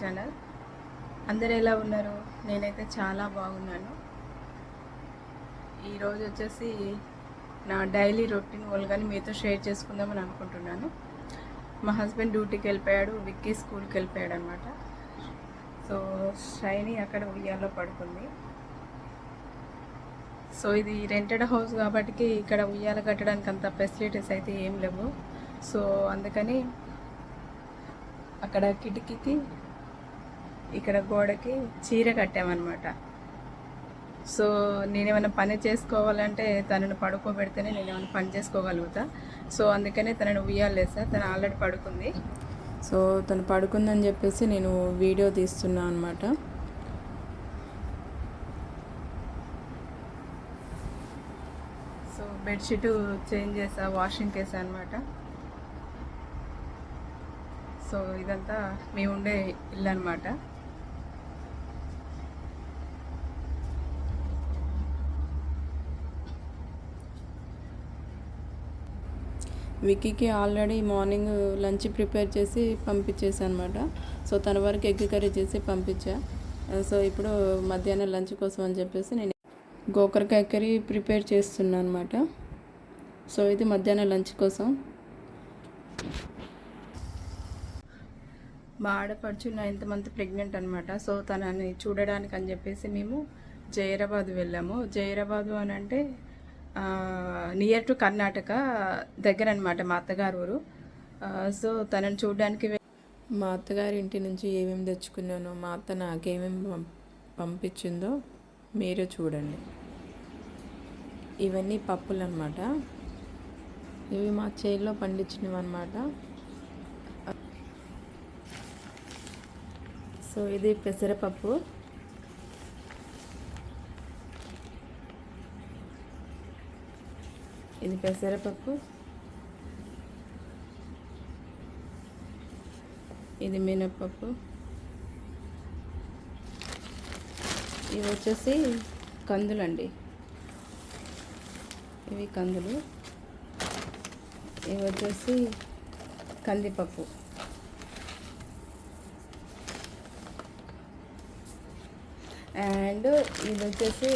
Channel. అందరు ఎలా ఉన్నారు? నేనైతే చాలా బాగున్నాను. ఈరోజు వచ్చేసి నా డైలీ రొటీన్ కానీ మీతో షేర్ చేసుకుందామని అనుకుంటున్నాను. మా హస్బెండ్ డ్యూటీకి వెళ్ళిపోయాడు విక్కీ స్కూల్కి వెళ్ళిపోయాడు అనమాట సో షైని అక్కడ ఉయ్యాలో పడుకుంది. సో ఇది రెంటెడ్ హౌస్ కాబట్టి ఇక్కడ ఉయ్యాల కట్టడానికి అంత ఫెసిలిటీస్ అయితే ఏం లేవు. సో అందుకని అక్కడ కిటికీకి ఇక్కడ గోడకి చీర కట్టామన్నమాట. సో నేనేమైనా పని చేసుకోవాలంటే తనను పడుకోబెడితేనే నేను ఏమైనా పని చేసుకోగలుగుతా. సో అందుకనే తనను ఉయ్యాలేసా తను ఆల్రెడీ పడుకుంది. సో తను పడుకుందని చెప్పేసి నేను వీడియో తీస్తున్నా అనమాట సో బెడ్షీట్ చేంజ్ చేసా వాషింగ్ వేసా అనమాట సో ఇదంతా మేము ఉండే ఇల్లు అనమాట విక్కీకి ఆల్రెడీ మార్నింగ్ లంచ్ ప్రిపేర్ చేసి పంపించేసాను అనమాట సో తన వరకు ఎగ్ కర్రీ చేసి పంపించా. సో ఇప్పుడు మధ్యాహ్నం లంచ్ కోసం అని చెప్పేసి నేను గోకరకాయ కర్రీ ప్రిపేర్ చేస్తున్నాను అనమాట సో ఇది మధ్యాహ్నం లంచ్ కోసం. మా ఆడపడుచు నైన్త్ మంత్ ప్రెగ్నెంట్ అనమాట సో తనని చూడడానికి అని చెప్పేసి మేము జైరాబాద్ వెళ్ళాము. జైరాబాదు అని అంటే నియర్ టు కర్ణాటక దగ్గర అనమాట మా అత్తగారు ఊరు. సో తనని చూడడానికి మా అత్తగారి ఇంటి నుంచి ఏమేమి తెచ్చుకున్నానో మా అత్త నాకేమేమి పంపించిందో మీరే చూడండి. ఇవన్నీ పప్పులు అనమాట ఇవి మా చేతిలో పండించినవి అనమాట సో ఇది పెసరపప్పు. ఇది పెసరపప్పు ఇది మినప్పప్పు. ఇవి వచ్చేసి కందులండి. ఇవి కందులు. ఇవి వచ్చేసి కందిపప్పు. అండ్ ఇది వచ్చేసి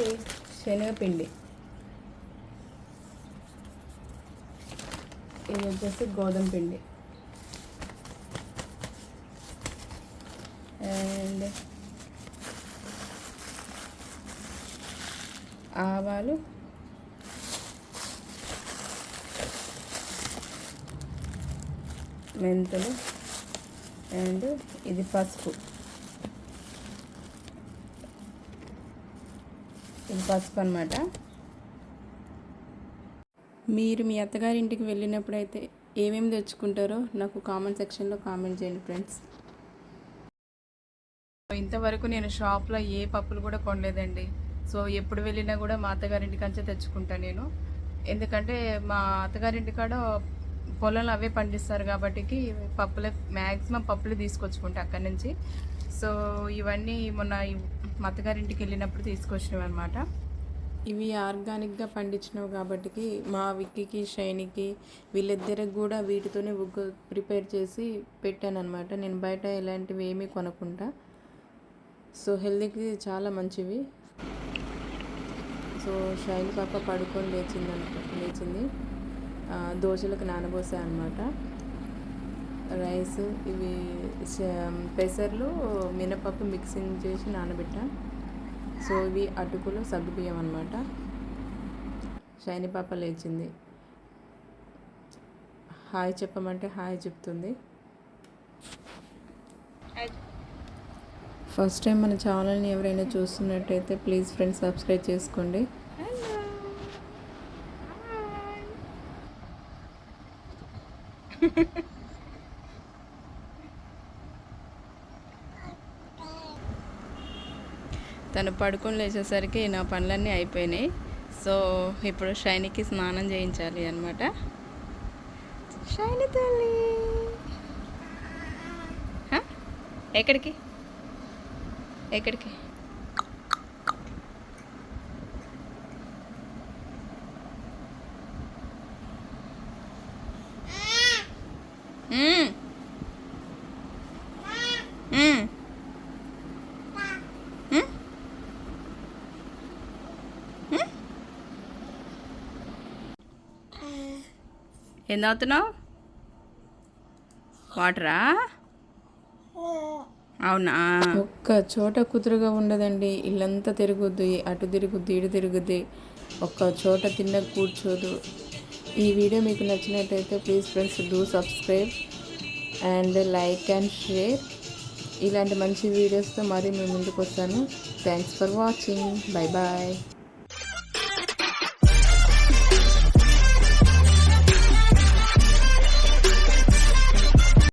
శనగపిండి. ఇది వచ్చేసి గోధుమ పిండి. అండ్ ఆవాలు. మెంతులు. అండ్ ఇది పసుపు. ఇది పసుపు అనమాట మీరు మీ అత్తగారి ఇంటికి వెళ్ళినప్పుడైతే ఏమేమి తెచ్చుకుంటారో నాకు కామెంట్ సెక్షన్లో కామెంట్ చేయండి ఫ్రెండ్స్ ఇంతవరకు నేను షాప్లో ఏ పప్పులు కూడా కొనలేదండి. సో ఎప్పుడు వెళ్ళినా కూడా మా అత్తగారింటి కంచే తెచ్చుకుంటాను నేను. ఎందుకంటే మా అత్తగారింటి కాడ పొలంలో అవే పండిస్తారు కాబట్టికి పప్పులే మ్యాక్సిమం పప్పులు తీసుకొచ్చుకుంటా అక్కడి నుంచి. సో ఇవన్నీ మొన్న మా అత్తగారింటికి వెళ్ళినప్పుడు తీసుకొచ్చినవి అనమాట ఇవి ఆర్గానిక్గా పండించినవి కాబట్టి మా విక్కీకి షైనికి వీళ్ళిద్దరికి కూడా వీటితోనే ఉగ్గు ప్రిపేర్ చేసి పెట్టాను అనమాట నేను బయట ఇలాంటివి ఏమీ కొనకుండా. సో హెల్తీకి చాలా మంచివి. సో షైన్ పాప పడుకొని లేచింది. అనుకో లేచింది దోశలకు నానబోసా అనమాట రైస్ ఇవి పెసర్లు మినపప్పు మిక్సింగ్ చేసి నానబెట్టా. సో ఇవి అటుకులు సగ్గుబియ్యం అనమాట షైని పాప లేచింది. హాయ్ చెప్పమంటే హాయ్ చెప్తుంది. ఫస్ట్ టైం మన ఛానల్ని ఎవరైనా చూస్తున్నట్టయితే ప్లీజ్ ఫ్రెండ్స్ సబ్స్క్రైబ్ చేసుకోండి. తను పడుకొని లేచేసరికి నా పనులన్నీ అయిపోయినాయి. సో ఇప్పుడు షైనికి స్నానం చేయించాలి అనమాట షైని తల్లి! ఎక్కడికి? ఎక్కడికి మ్మ్. ఏం తాగుతున్నావు? వాటరా? అవునా? ఒక్క చోట కుదురుగా ఉండదండి. ఇల్లంతా తిరుగుద్ది అటు తిరుగుద్ది ఇటు తిరుగుద్ది. ఒక్క చోట తిన్న కూర్చోదు. ఈ వీడియో మీకు నచ్చినట్టయితే please friends do subscribe and like and share. ఇలాంటి మంచి వీడియోస్తో మరి మేము ముందుకు వస్తాను thanks for watching. Bye bye.